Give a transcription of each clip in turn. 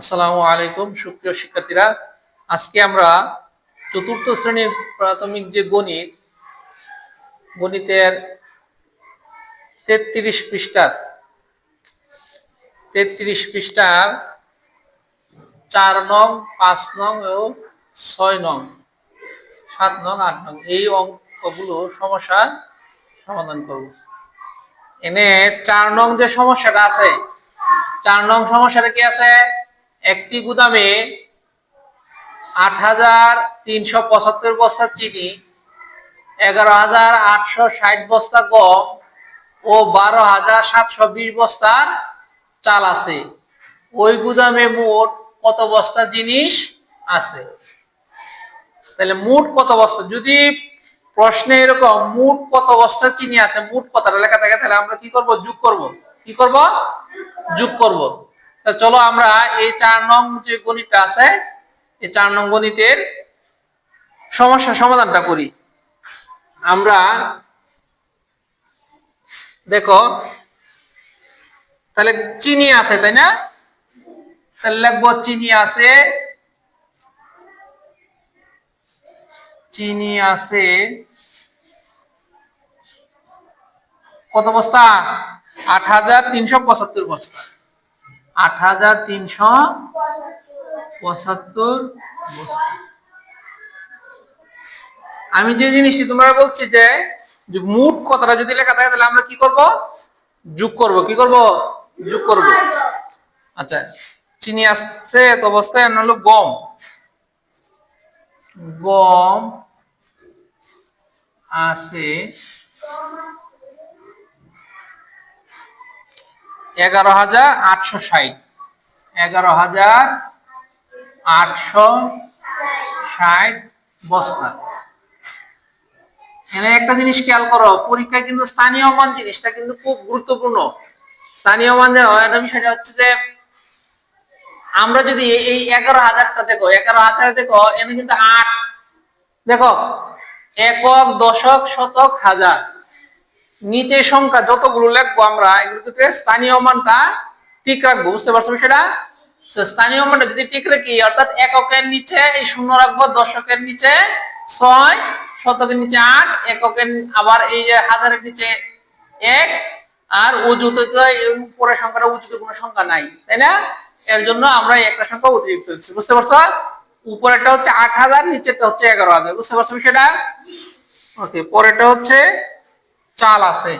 আসসালামু আলাইকুম, সুপ্রিয় শিক্ষার্থীরা। আজকে আমরা চতুর্থ শ্রেণির প্রাথমিক যে গণিত, গণিতের তেত্রিশ পৃষ্ঠার তেত্রিশ পৃষ্ঠার চার নং, পাঁচ নং ও ছয় নং, সাত নং, আট নং, এই অঙ্কগুলো সমস্যার সমাধান করব। এনে চার নং যে সমস্যাটা আছে, চার নং সমস্যাটা কি আছে? একটি গুদামে আট হাজার তিনশো পঁচাত্তর বস্তা চিনি, এগারো হাজার আটশো ষাট বস্তা গম ও বারো হাজার সাতশো বিশ বস্তার চাল আছে। ওই গুদামে মোট কত বস্তা জিনিস আছে? তাহলে মোট কত বস্তা? যদি প্রশ্নে এরকম মোট কত বস্তা চিনি আছে, মোট কথাটা লেখা থাকে, তাহলে আমরা কি করব? যোগ করব। কি করব? যোগ করব। চলো আমরা এই চার নং যে গণিতটা আছে, এই চার নং গণিতের সমস্যা সমাধানটা করি। আমরা দেখো, তাহলে চিনি আছে, তাই না? তাহলে লিখব চিনি আছে চিনি আছে, কত বস্তা? আট হাজার তিনশো পঁচাত্তর বস্তা। আট হাজার তিনশো পঁচাত্তর বস্তা। আমি যে জিনিসটি তোমরা বলছি যে মোট কথাটা যদি লেখা থাকে, তাহলে আমরা কি করব? যোগ করব। কি করব? যোগ করব। আচ্ছা চিনি আসছে তো অবস্থায় হলো গম। গম আছে এগারো হাজার আটশো ষাট। এগারো হাজার আটশো ষাট বস্তা। এখানে একটা জিনিস খেয়াল করো, পরীক্ষায় কিন্তু স্থানীয় মান জিনিসটা কিন্তু খুব গুরুত্বপূর্ণ। স্থানীয় মান একটা বিষয়টা হচ্ছে যে, আমরা যদি এই এগারো হাজারটা দেখো, এগারো হাজার দেখো এখানে কিন্তু আট দেখো, একক, দশক, শতক, হাজার। নিচের সংখ্যা যতগুলো লিখব আমরা, এগুলো ক্ষেত্রে স্থানীয় মানটা ঠিক রাখব, বুঝতে পারছ সেটা তো স্থানীয় মানটা যদি ঠিক রাখি, অর্থাৎ এককের নিচে এই শূন্য রাখব, দশকের নিচে ছয়, শতকের নিচে আট, এককের আবার এই যে হাজারের নিচে এক, আর উজুতে তো উপরের সংখ্যাটা উজুতে কোনো সংখ্যা নাই, তাই না? এর জন্য আমরা একটা সংখ্যা অতিরিক্ত হচ্ছে বুঝতে পারছ? উপরেরটা হচ্ছে আট হাজার, নিচেরটা হচ্ছে এগারো হাজার, বুঝতে পারছ বিষয়টা? ওকে, পরেরটা হচ্ছে চাল আছে।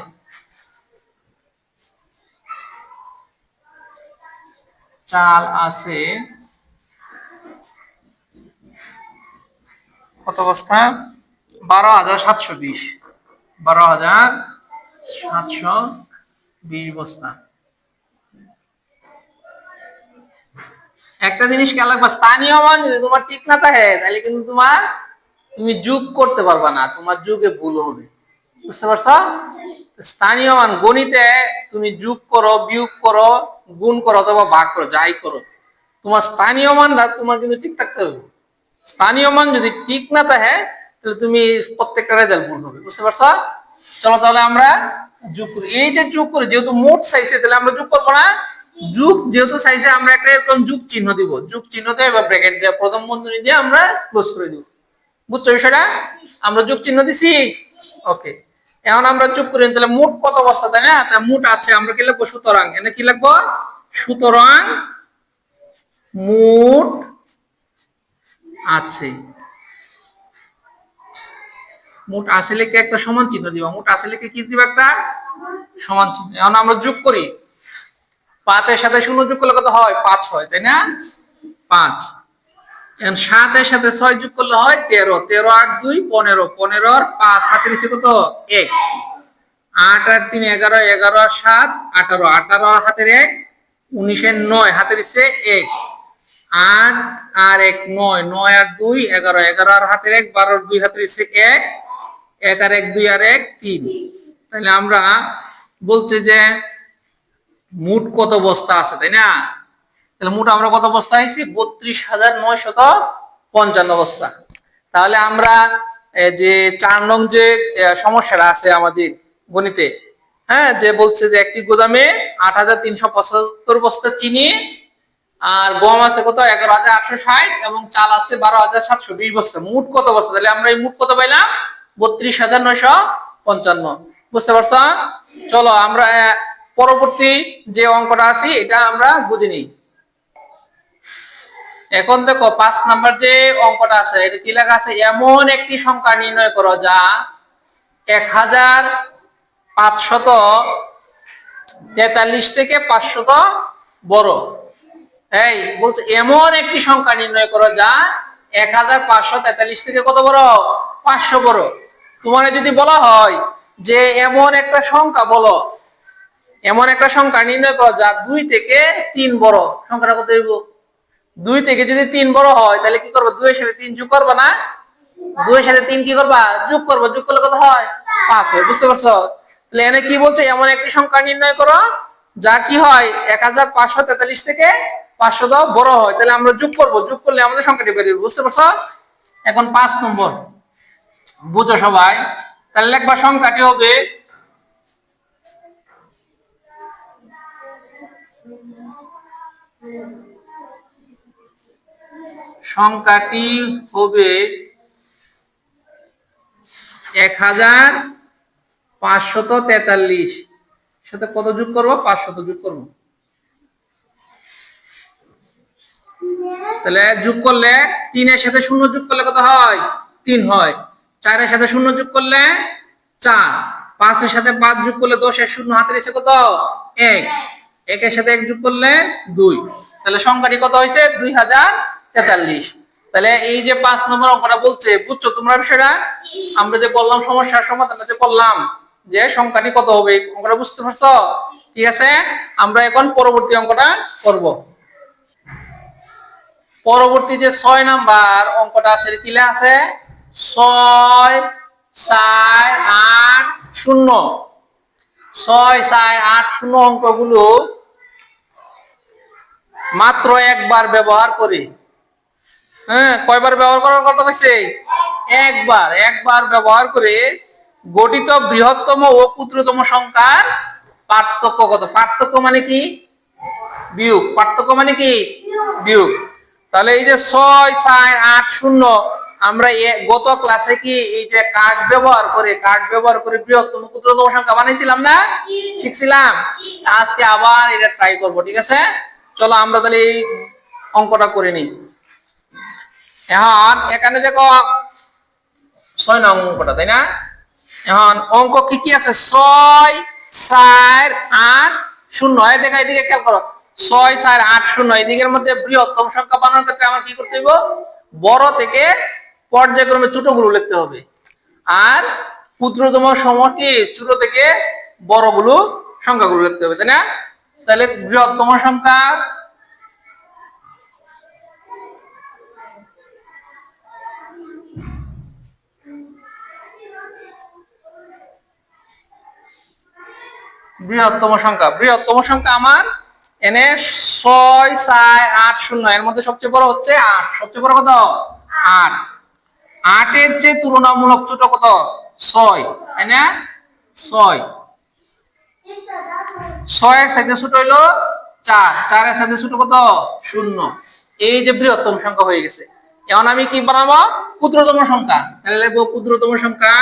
চাল আছে। কত বস্তা? বারো হাজার সাতশো বিশ। বারো হাজার সাতশো বিশ বস্তা। একটা জিনিস খেয়াল রাখবা, স্থানীয় মান যদি তোমার ঠিক না থাকে, তাহলে কিন্তু তোমার তুমি যোগ করতে পারবা না, তোমার যুগে ভুল হবে। বুঝতে পারছ? স্থানীয় মান, গণিতে তুমি যোগ করো, বিয়োগ করো, গুণ করো অথবা ভাগ করো, যাই করো। তোমার স্থানীয় মানটা তোমার কিন্তু ঠিক থাকতে হবে। স্থানীয় মান যদি ঠিক না থাকে, তাহলে তুমি প্রত্যেকটা রেজাল্ট ভুল হবে, বুঝতে পারছ? চলো তাহলে আমরা যোগ করি। এই যে যোগ করি, যেহেতু মোট সাইজে তাহলে আমরা যোগ করব না। যুগ যেহেতু সাইজে আমরা একটা এরকম যুগ চিহ্ন দিব। যুগ চিহ্ন দিয়ে বা ব্র্যাকেট দিয়ে, প্রথম বন্ধনী দিয়ে আমরা ক্লোজ করে দিব। বুঝছ বিষয়টা? আমরা যুগ চিহ্ন দিছি? ওকে এখন আমরা চুপ করি তাহলে মোট কত অবস্থা, তাই না? তা মোট আছে, আমরা কি লিখব? সুতরাং, এনে কি লিখব? সুতরাং মোট আছে। মোট আছে লিখে একটা সমান চিহ্ন দিবা? মোট আছে লিখে কি দিবা একটা? সমান চিহ্ন। এখন আমরা যোগ করি। পাঁচের সাথে শূন্য যোগ করলে কত হয়? পাঁচ হয়, তাই না? পাঁচ। সাতের সাথে ছয় যোগ করলে হয় তেরো। তেরো আট দুই, পনেরো। পনেরো আর পাঁচ হাতের কত? এক। আট আর তিন এগারো এগারো আর সাত, আঠারো। আঠারো হাতের এক, উনিশের নয়। হাতের নিচে এক। আট আর এক, নয়। নয় আর দুই, এগারো। এগারো আর হাতের এক, বারো দুই হাতের নিচে এক। এক আর এক, দুই আর এক, তিন। তাহলে আমরা বলছি যে মোট কত বস্তা আছে, তাই না? তাহলে মোট আমরা কত বস্তা হয়েছি বত্রিশ হাজার নয় শত পঞ্চান্ন বস্তা। তাহলে আমরা যে চার নং যে সমস্যাটা আছে আমাদের গণিতে হ্যাঁ যে বলছে যে একটি গোদামে আট হাজার তিনশো পঁচাত্তর বস্তা চিনি, আর গম আছে কত? এগারো হাজার আটশো ষাট এবং চাল আছে বারো হাজার সাতশো বিশ বস্তা। মোট কত বস্তা? তাহলে আমরা এই মোট কত পাইলাম? বত্রিশ হাজার নয়শো পঞ্চান্ন। বুঝতে পারছ? চলো আমরা পরবর্তী যে অঙ্কটা আছে, এটা আমরা বুঝে নিই। এখন দেখো, পাঁচ নাম্বার যে অঙ্কটা আছে, এটা কি লেখা আছে? এমন একটি সংখ্যা নির্ণয় করো যা এক হাজার পাঁচশত তেতাল্লিশ থেকে পাঁচশত বড়। এই, বলছে এমন একটি সংখ্যা নির্ণয় করো যা এক হাজার পাঁচশো তেতাল্লিশ থেকে কত বড়? পাঁচশো বড়। তোমার যদি বলা হয় যে এমন একটা সংখ্যা, বলো, এমন একটা সংখ্যা নির্ণয় করো যা দুই থেকে তিন বড়। সংখ্যাটা কত হইব? দুই থেকে যদি তিন বড় হয়, তাহলে কি করব? দুইয়ের সাথে তিন যোগ করবা না? দুইয়ের সাথে তিন কি করবা? যোগ করব। যোগ করলে কত হয়? পাঁচ হয়। বুঝতে পারছ? তাহলে এনে কি বলছে? এমন একটি সংখ্যা নির্ণয় করো, যা কি হয়? এক হাজার পাঁচশো তেতাল্লিশ থেকে পাঁচশো দাও বড় হয়। তাহলে আমরা যোগ করব। যোগ করলে আমাদের সংখ্যাটি বেরিয়ে বুঝতে পারছ? এখন পাঁচ নম্বর। বুঝো সবাই। তাহলে লিখবা সংখ্যাটি হবে সংখ্যাটি হবে এক হাজার পাঁচশত তেতাল্লিশ। সাথে কত যোগ করব? পাঁচশত যোগ করব। তাহলে যোগ করলে তিনের সাথে শূন্য যোগ করলে কত হয়? তিন হয়। চারের সাথে শূন্য যোগ করলে চার। পাঁচের সাথে পাঁচ যোগ করলে দশের শূন্য হাতের এসে কত? এক। একের সাথে এক যোগ করলে দুই। তাহলে সংখ্যাটি কত হয়েছে? দুই হাজার তেতাল্লিশ। তাহলে এই যে পাঁচ নম্বর অঙ্কটা বলছে, বুঝছ তোমরা বিষয়টা? আমরা যে বললাম সমস্যার সমাধান যে বললাম যে সংখ্যাটি কত হবে অঙ্কটা বুঝতে পারছ? ঠিক আছে? আমরা এখন পরবর্তী অঙ্কটা করব। পরবর্তী যে ছয় নাম্বার অঙ্কটা আছে কি আছে? ছয়, চার, আট, শূন্য। ছয়, চার, আট, শূন্য অঙ্কগুলো মাত্র একবার ব্যবহার করে হ্যাঁ কয়বার ব্যবহার করার কথা কইছে? একবার একবার ব্যবহার করে গঠিত বৃহত্তম ও ক্ষুদ্রতম সংখ্যার পার্থক্য কত? পার্থক্য মানে কি? বিয়োগ। পার্থক্য মানে কি? বিয়োগ। তাহলে এই যে ছয়, চার, আট, শূন্য, আমরা গত ক্লাসে কি এই যে কার্ড ব্যবহার করে কার্ড ব্যবহার করে বৃহত্তম, ক্ষুদ্রতম সংখ্যা বানিয়েছিলাম না? শিখছিলাম। আজকে আবার এটা ট্রাই করব, ঠিক আছে? চলো আমরা তাহলে এই অঙ্কটা করে নিই। এখন এখানে দেখো ছয় নং অঙ্কটা, তাই না? এখন অঙ্ক কি কি আছে? ছয়, চার, আট, শূন্য। দেখা এদিকে খেয়াল করো। ছয়, চার, আট, শূন্য। এদিকের মধ্যে বৃহত্তম সংখ্যা বানানোর ক্ষেত্রে আমার কি করতে হইব? বড় থেকে পর্যায়ক্রমে ছোটগুলো লিখতে হবে। আর ক্ষুদ্রতম সময়টি ছোট থেকে বড় বড়গুলো সংখ্যাগুলো লিখতে হবে, তাই না? তাহলে বৃহত্তম সংখ্যা বৃহত্তম সংখ্যা। বৃহত্তম সংখ্যা আমার এনে ছয়, চার, আট, শূন্য। এর মধ্যে সবচেয়ে বড় হচ্ছে আট। সবচেয়ে বড় কত? আট। আটের চেয়ে তুলনামূলক ছোট কত? ছয়। তাই না? ছয়। ছয়ের সাথে ছোট হইল চার। চারের সাথে ছোট কত? শূন্য। এই যে বৃহত্তম সংখ্যা হয়ে গেছে। এখন আমি কি বানাবো? ক্ষুদ্রতম সংখ্যা। তাহলে লিখব ক্ষুদ্রতম সংখ্যা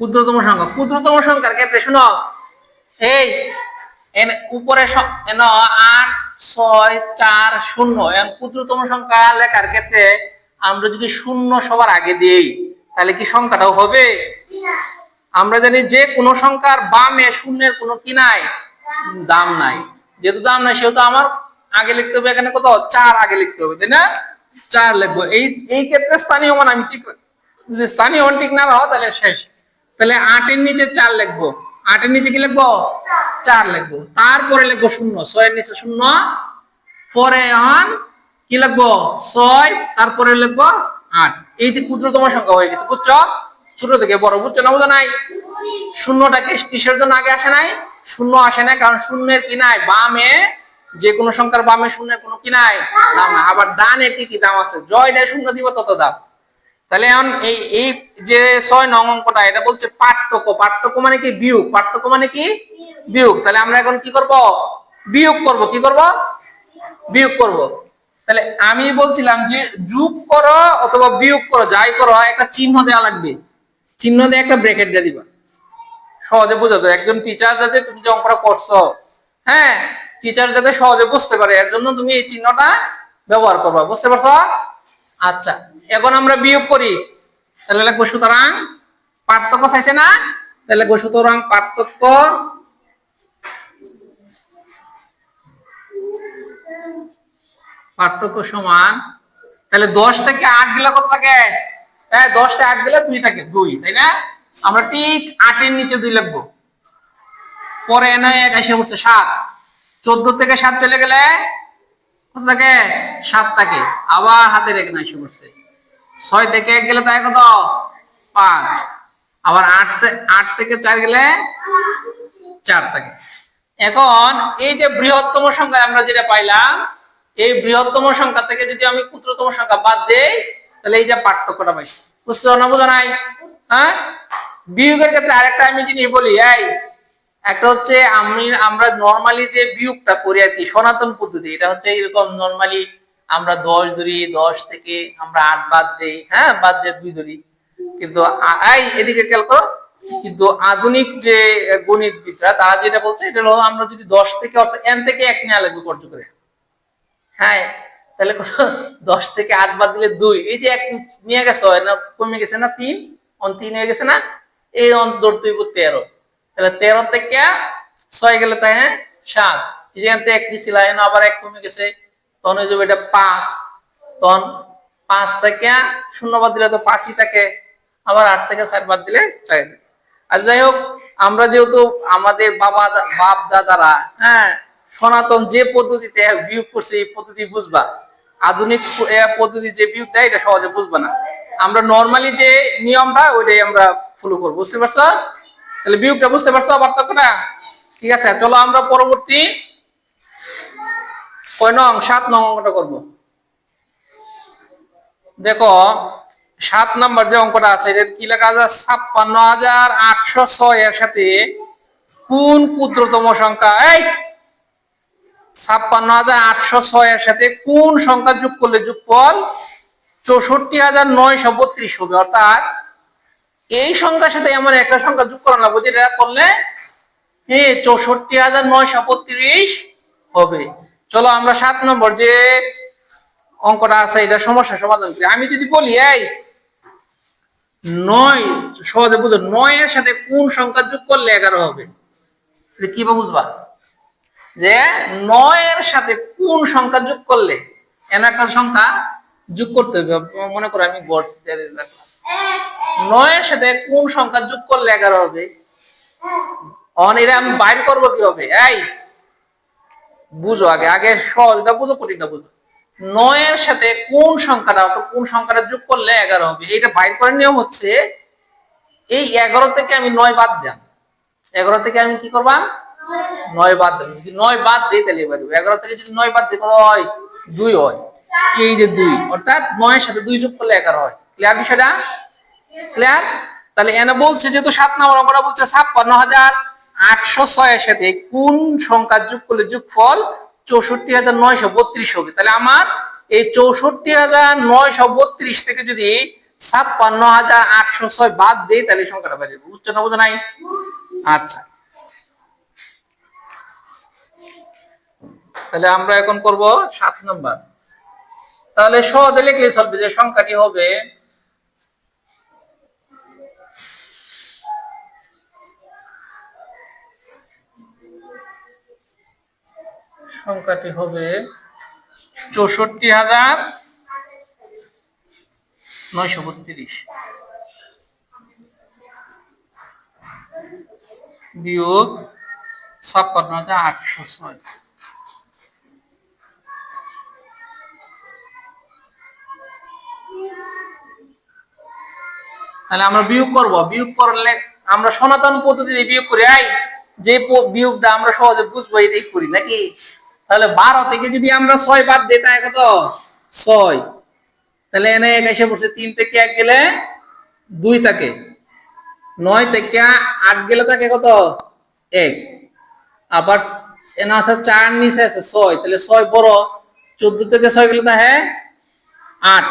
ক্ষুদ্রতম সংখ্যা ক্ষুদ্রতম সংখ্যার ক্ষেত্রে শুনো। এই উপরে আট, ছয়, চার, শূন্য। ক্ষুদ্রতম সংখ্যা লেখার ক্ষেত্রে আমরা যদি শূন্য সবার আগে দিই, তাহলে কি সংখ্যাটাও হবে? আমরা জানি যে কোনো সংখ্যার বামে শূন্যের কোনো কি নাই? দাম নাই। যেহেতু দাম নাই, সেহেতু আমার আগে লিখতে হবে, এখানে কত? চার আগে লিখতে হবে, তাই না? চার লিখব। এই এই ক্ষেত্রে স্থানীয় মান আমি ঠিক, যদি স্থানীয় মান ঠিক না হয় তাহলে শেষ। তাহলে আটের নিচে চার লিখব। আটের নিচে কি লিখব? চার লিখব। তারপরে লিখব শূন্য, ছয়ের নিচে শূন্য, পরে কি লিখব? ছয়, তারপরে লিখব আট। এই যে ক্ষুদ্রতম সংখ্যা হয়ে গেছে, বুঝছ? ছোট থেকে বড়, বুঝছ না বুঝো নাই? শূন্যটা কি কিসের জন্য আগে আসে নাই? শূন্য আসে না কারণ শূন্যের কি নাই? বামে, যে কোনো সংখ্যার বামে শূন্যের কোনো কি নাই? দাম না আবার ডানে কি কি দাম আছে? জয়টা শূন্য দিব তত দাম। তাহলে এখন এই এই যে ছয় নং অঙ্কটা, এটা বলছে পার্থক্য। পার্থক্য মানে কি বিয়োগ? পার্থক্য মানে কি? বিয়োগ। তাহলে আমরা এখন কি করব? বিয়োগ করব। কি করব? বিয়োগ করব। তাহলে আমি বলছিলাম যে যোগ করো অথবা বিয়োগ করো, যাই করো, একটা চিহ্ন দেওয়া লাগবে। চিহ্ন দিয়ে একটা ব্রেকেট দিয়ে দিবা। সহজে বোঝা একজন টিচার যাতে তুমি যে অঙ্কটা করছ হ্যাঁ? টিচার যাতে সহজে বুঝতে পারে, এর জন্য তুমি এই চিহ্নটা ব্যবহার করবা। বুঝতে পারছ? আচ্ছা। এখন আমরা বিয়োগ করি। তাহলে লাগবে সুতরাং পার্থক্য চাইছে না? তাহলে লাগবে সুতরাং পার্থক্য পার্থক্য সমান। তাহলে দশ থেকে আট গেলে কত থাকে? হ্যাঁ দশ থেকে আট গেলে দুই থাকে, দুই, তাই না? আমরা ঠিক আটের নিচে দুই লিখব। পরে এনে এক এসে পড়ছে সাত। চোদ্দ থেকে সাত চলে গেলে কত থাকে? সাত থাকে। আবার হাতে রেখে এসে পড়ছে। ছয় থেকে এক গেলে তাই কত? পাঁচ। আবার আট আট থেকে চার গেলে চার থাকে। এখন এই যে বৃহত্তম সংখ্যা আমরা যেটা পাইলাম, এই বৃহত্তম সংখ্যা থেকে যদি আমি ক্ষুদ্রতম সংখ্যা বাদ দেই, তাহলে এই যে পার্থক্যটা পাইছি। বুঝতে না, বোঝা নাই? হ্যাঁ? বিয়োগের ক্ষেত্রে আরেকটা আমি জিনিস বলি, এই একটা হচ্ছে আমি আমরা নর্মালি যে বিয়োগটা করি আর কি, সনাতন পদ্ধতি, এটা হচ্ছে এরকম নর্মালি আমরা দশ ধরি, দশ থেকে আমরা আট বাদ দেই হ্যাঁ বাদ দিয়ে দুই ধরি। কিন্তু এদিকে খেয়াল করো, কিন্তু আধুনিক যে গণিতবিদরা, তারা যেটা বলছে, এটা হলো আমরা যদি দশ থেকে, অর্থাৎ এন থেকে এক নেওয়া লাগবে কর্য করে। হ্যাঁ তাহলে দশ থেকে আট বাদ দিলে দুই। এই যে এক নিয়ে গেছো না, কমে গেছে না তিন? অন তিন হয়ে গেছে না? এই অন্তর বুথ তেরো। তাহলে তেরো থেকে ছয় গেলে তাই হ্যাঁ সাত। যেখান থেকে এক নিছিল আবার এক কমে গেছে। তখন হয়ে যাবে এটা পাঁচ। তখন পাঁচ থেকে শূন্য বাদ দিলে তো পাঁচই থাকে। আবার আট থেকে চার বাদ দিলে চার আর যাই হোক, আমরা যেহেতু আমাদের বাবা বাপ দাদারা হ্যাঁ সনাতন যে পদ্ধতিতে বিয়োগ করছে, এই পদ্ধতি বুঝবা। আধুনিক পদ্ধতি যে বিয়োগটা, এটা সহজে বুঝবা না। আমরা নর্মালি যে নিয়মটা, ওইটাই আমরা ফলো করব। বুঝতে পারছ? তাহলে বিয়োগটা বুঝতে পারছ পার্থক্যটা ঠিক আছে, চলো আমরা পরবর্তী কয় নং? সাত নং অঙ্কটা করব। দেখো, সাত নম্বর যে অঙ্কটা আছে এটা কি লেখা আছে? ছাপ্পান্ন হাজার আটশো ছয় এর সাথে কোন ক্ষুদ্রতম সংখ্যা? এই! ছাপ্পান্ন হাজার আটশো ছয় এর সাথে কোন সংখ্যা যোগ করলে যোগফল? চৌষট্টি হাজার নয়শো বত্রিশ হবে। অর্থাৎ এই সংখ্যার সাথে এমন একটা সংখ্যা যোগ করা লাগবে, যেটা করলে এই চৌষট্টি হাজার নয়শো বত্রিশ হবে। চলো আমরা সাত নম্বর যে অঙ্কটা আছে, এটা সমস্যা সমাধান করি। আমি যদি বলি, এই নয়, সহজে বুঝো, নয়ের সাথে কোন সংখ্যা যোগ করলে এগারো হবে? কীভাবে বুঝবা? যে নয়ের সাথে কোন সংখ্যা যোগ করলে? এমন একটা সংখ্যা যোগ করতে হবে। মনে করো আমি গড় নয়ের সাথে কোন সংখ্যা যোগ করলে এগারো হবে? অন, এটা আমি বাইর করব কি হবে এই বুঝো আগে আগে সহজটা বুঝো, কঠিনটা বুঝো। নয়ের সাথে কোন সংখ্যাটা, অর্থাৎ কোন সংখ্যাটা যোগ করলে এগারো হবে? এটা বাইর করার নিয়ম হচ্ছে, এই এগারো থেকে আমি নয় বাদ দিলাম। এগারো থেকে আমি কি করবাম নয় বাদ দেবো যদি নয় বাদ দিই, তাহলে এবার এগারো থেকে যদি নয় বাদ দিই হয় দুই হয়। এই যে দুই, অর্থাৎ নয়ের সাথে দুই যোগ করলে এগারো হয়। ক্লিয়ার বিষয়টা? ক্লিয়ার তাহলে এনে বলছে যেহেতু সাত নম্বর অঙ্কটা বলছে ছাপ্পান্ন হাজার আটশো ছয়ের সাথে কোন সংখ্যা যোগ করলে যোগফল চৌষট্টি হাজার নয়শো বত্রিশ হবে? তাহলে আমার এই চৌষট্টি হাজার নয়শো বত্রিশ থেকে যদি ছাপ্পান্ন হাজার আটশো ছয় বাদ দেই, তাহলে সংখ্যাটা বেড়ে যাবে। বুঝছ না বোঝো নাই? আচ্ছা। তাহলে আমরা এখন করব সাত নম্বর। তাহলে সহজে লিখলে চলবে যে সংখ্যাটি হবে সংখ্যাটি হবে চৌষট্টি হাজার নয়শো বত্রিশ। বিয়োগ ছাপ্পান্ন হাজার আটশো ছয়। তাহলে আমরা বিয়োগ করব। বিয়োগ করলে আমরা সনাতন পদ্ধতিতে বিয়োগ করি, আই? যে বিয়োগটা আমরা সহজে বুঝব, এটাই করি, নাকি? তাহলে বারো থেকে যদি আমরা ছয় বাদ দিই, তাহলে কত? ছয়। তাহলে এনে এক এসে পড়ছে, তিন থেকে এক গেলে দুই থাকে। নয় থেকে আট গেলে থাকে কত? এক। আবার এনে আছে চার, নিচে আছে ছয়। তাহলে ছয় বড়, চোদ্দ থেকে ছয় গেলে থাকে আট।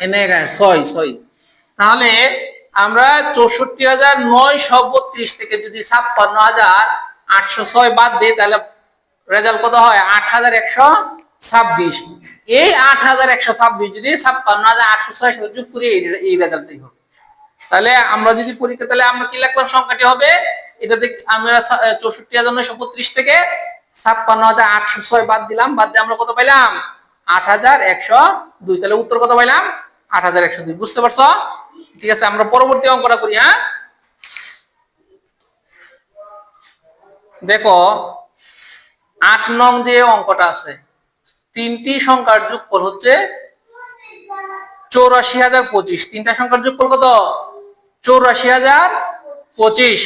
এনে ছয় ছয়। তাহলে আমরা চৌষট্টি হাজার নয়শো বত্রিশ থেকে যদি ছাপ্পান্ন হাজার আটশো ছয় বাদ দিই, তাহলে রেজাল্ট কত হয়? আট হাজার একশো ছাব্বিশ। এই আট হাজার একশো ছাব্বিশ যদি ছাপ্পান্ন হাজার আটশো ছয় সাথে যোগ করি, এই- রেজাল্টই হবে। তাহলে আমরা যদি পরীক্ষা তাহলে আমরা কি লিখলাম? সংখ্যাটি হবে, এটা দেখ আমরা চৌষট্টি হাজার নয়শো বত্রিশ থেকে ছাপ্পান্ন হাজার আটশো ছয় বাদ দিলাম। বাদ দিয়ে আমরা কত পাইলাম? আট হাজার একশো দুই। তাহলে উত্তর কত পাইলাম? আট হাজার একশো দুই। বুঝতে পারছ? ঠিক আছে, আমরা পরবর্তী অঙ্কটা করি হ্যাঁ? দেখো আট নং যে অঙ্কটা আছে, তিনটি সংখ্যার যোগফল হচ্ছে চৌরাশি হাজার পঁচিশ। তিনটা সংখ্যার যোগফল কত? চৌরাশি হাজার পঁচিশ।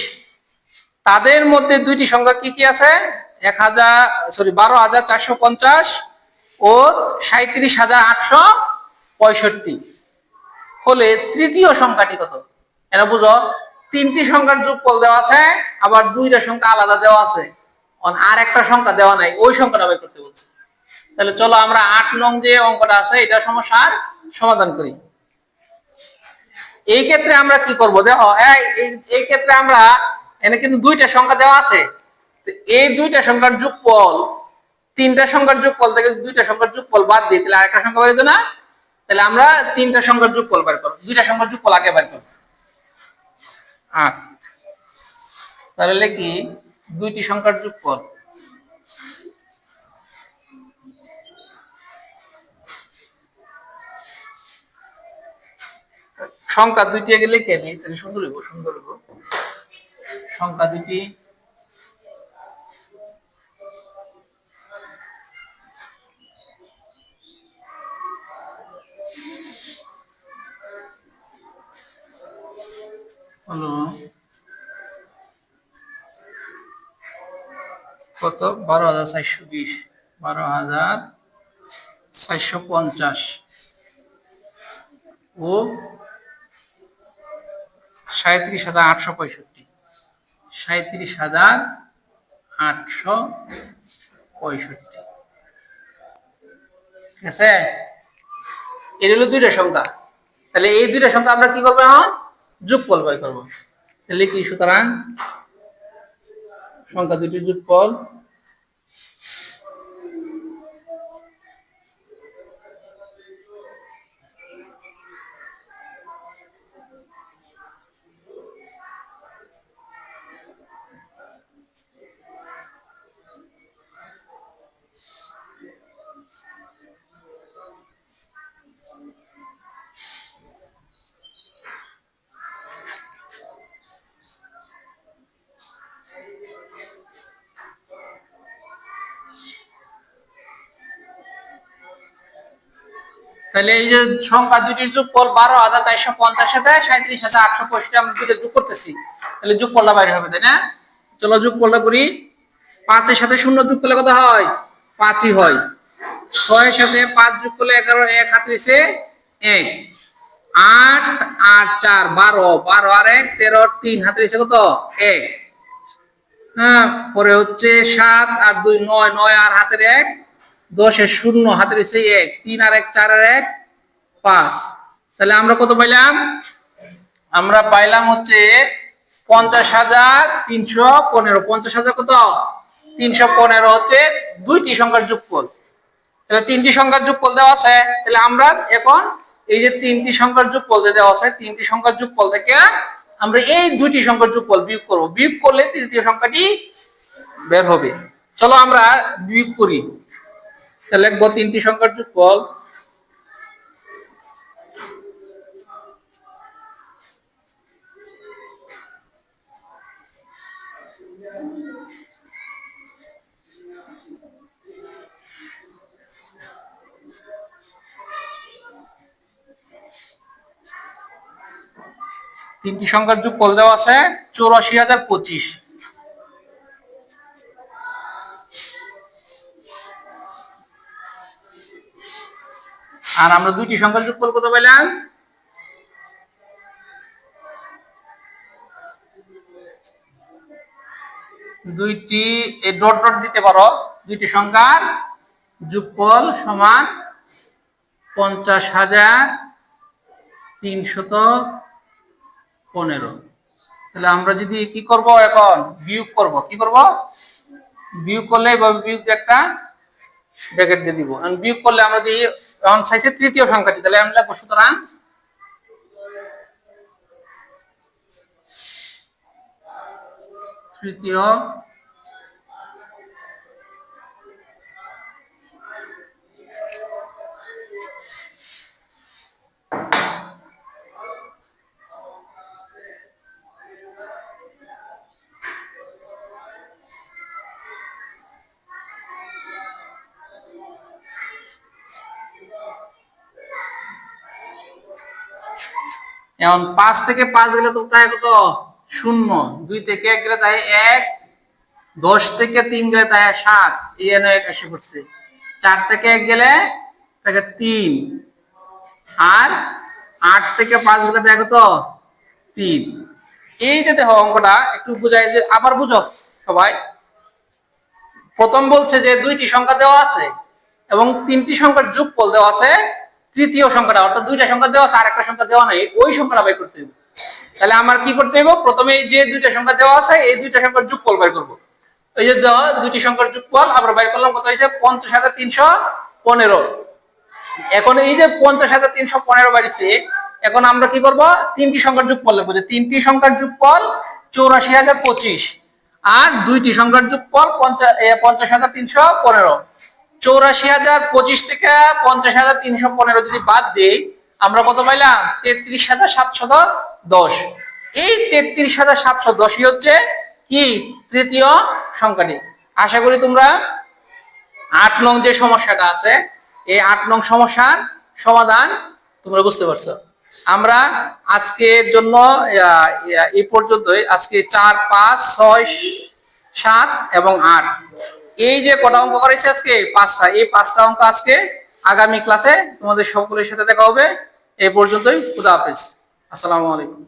তাদের মধ্যে দুইটি সংখ্যা কি কি আছে? এক হাজার সরি বারো হাজার চারশো পঞ্চাশ ও সাঁত্রিশ হাজার আটশো পঁয়ষট্টি। হলে তৃতীয় সংখ্যাটি কত? এটা বুঝো, তিনটি সংখ্যার যোগফল দেওয়া আছে, আবার দুইটা সংখ্যা আলাদা দেওয়া আছে। আর একটা সংখ্যা দেওয়া নাই, ওই সংখ্যাটা বের করতে বলছে। তাহলে চলো আমরা আট নং যে অঙ্কটা আছে এটা সমস্যার সমাধান করি। এই ক্ষেত্রে আমরা কি করব? দেখো, এই- ক্ষেত্রে আমরা, এনে কিন্তু দুইটা সংখ্যা দেওয়া আছে। এই দুইটা সংখ্যার যোগফল, তিনটা সংখ্যার যোগফল থেকে দুইটা সংখ্যার যোগফল বাদ দিই, তাহলে আরেকটা সংখ্যা বের না? তাহলে আমরা তিনটা সংখ্যার যোগফল বের করব। দুইটা সংখ্যার যোগফল আগে বের করব। আট। তাহলে লিখি দুইটি সংখ্যার যোগফল। সংখ্যা দুইটি আগে লিখে নিই, তাহলে সুন্দর হইব সুন্দর হইব। সংখ্যা দুইটি হাজার চারশো বিশ, বারো হাজার চারশো পঞ্চাশ ও সাঁত্রিশ হাজার আটশো পঁয়ষট্টি। সাঁত্রিশ হাজার আটশো পঁয়ষট্টি। ঠিক আছে? এর হলো দুইটা সংখ্যা। তাহলে এই দুইটা সংখ্যা আমরা কি করব এখন? যোগফল বের করব। তাহলে কি সুতরাং? সংখ্যা দুটির যোগফল তাহলে এই যে সংখ্যা দুটির যোগফল বারো হাজার চারশো পঞ্চাশ সাথে সাঁত্রিশ হাজার আটশো পঁয়ষট্টি, আমরা দুটো যোগ করতেছি। তাহলে যোগফলটা বাইরে হবে, তাই না? চলো যোগফলটা করি। পাঁচের সাথে শূন্য যোগ করলে কত হয়? পাঁচই হয়। ছয়ের সাথে পাঁচ যোগ করলে এগারো, এক হাতিছে এক। আট আট, চার, বারো বারো আর এক, তেরো, তিন হাতিছে কত? এক। হ্যাঁ পরে হচ্ছে সাত আর দুই, নয় নয় আর হাতের এক। দশের শূন্য, হাতের সেই এক, তিন আর এক, চার আর এক, পাঁচ। তাহলে আমরা কত পাইলাম? আমরা পাইলাম হচ্ছে পঞ্চাশ হাজার তিনশো পনেরো। পঞ্চাশ হাজার কত? তিনশো পনেরো হচ্ছে দুইটি সংখ্যার যোগফল। তাহলে তিনটি সংখ্যার যোগফল দেওয়া আছে। তাহলে আমরা এখন এই যে তিনটি সংখ্যার যোগফল দেওয়া আছে, তিনটি সংখ্যার যোগফল থেকে আমরা এই দুইটি সংখ্যার যোগফল বিয়োগ করব। বিয়োগ করলে তৃতীয় সংখ্যাটি বের হবে। চলো আমরা বিয়োগ করি। লিখব তিনটি সংখ্যার যোগফল। তিনটি সংখ্যার যোগফল দেওয়া আছে চৌরাশি হাজার পঁচিশ। আর আমরা দুইটি সংখ্যার যোগফল কত পাইলাম? দুইটি ডট ডট দিতে পারো। দুইটি সংখ্যার যোগফল সমান পঞ্চাশ হাজার তিনশত পনেরো। তাহলে আমরা যদি কি করব এখন? বিয়োগ করব। কি করব? বিয়োগ করলে বিয়োগ একটা ব্র্যাকেট দিয়ে দিব। বিয়োগ করলে আমরা দিই অন চাইছে তৃতীয় সংখ্যাটি তাহলে আমি লিখব সুতরাং তৃতীয় এখন পাঁচ থেকে পাঁচ গেলে তো তাই কত? শূন্য। দুই থেকে এক গেলে তাই এক, দশ থেকে তিন গেলে তাই সাত। এক এসে পড়ছে। চার থেকে এক গেলে তাকে তিন। আর আট থেকে পাঁচ গেলে তাই কত? তিন। এই যে দেখো অঙ্কটা, একটু বুঝাই যে আবার বুঝো সবাই। প্রথম বলছে যে দুইটি সংখ্যা দেওয়া আছে এবং তিনটি সংখ্যার যোগফল দেওয়া আছে তৃতীয় সংখ্যাটা, অর্থাৎ দুইটা সংখ্যা দেওয়া আছে আর একটা সংখ্যা দেওয়া নাই, ওই সংখ্যাটা বের করতে হবে তাহলে আমার কি করতে হবে প্রথমে যে দুইটা সংখ্যা দেওয়া আছে, এই দুইটা সংখ্যার যোগফল বের করব। এই যে দেওয়া, দুইটি সংখ্যার যোগফল, আবার বের করলাম, কত হয়েছে? পঞ্চাশ হাজার তিনশো পনেরো। এখন এই যে পঞ্চাশ হাজার তিনশো পনেরো বাড়িছে, এখন আমরা কি করব? তিনটি সংখ্যার যোগফল লিখব। যে তিনটি সংখ্যার যোগফল চৌরাশি হাজার পঁচিশ, আর দুইটি সংখ্যার যোগফল পঞ্চাশ হাজার তিনশো পনেরো। চৌরাশি হাজার পঁচিশ থেকে পঞ্চাশ হাজার তিনশো পনেরো যদি বাদ দিই, আমরা কত পাইলাম? তেত্রিশ হাজার সাতশত দশ। এই তেত্রিশ হাজার সাতশো দশই হচ্ছে কি? তৃতীয় সংখ্যাটি। আশা করি তোমরা আট নং যে সমস্যাটা আছে, এই আট নং সমস্যার সমাধান তোমরা বুঝতে পারছ। আমরা আজকের জন্য এই পর্যন্তই। আজকে চার, পাঁচ, ছয়, সাত এবং আট। এই যে কটা অঙ্ক করেছি আজকে? পাঁচটা। এই পাঁচটা অঙ্ক আজকে আগামী ক্লাসে তোমাদের সকলের সাথে দেখা হবে। এ পর্যন্তই। খুদা হাফিজ। আসসালামু আলাইকুম।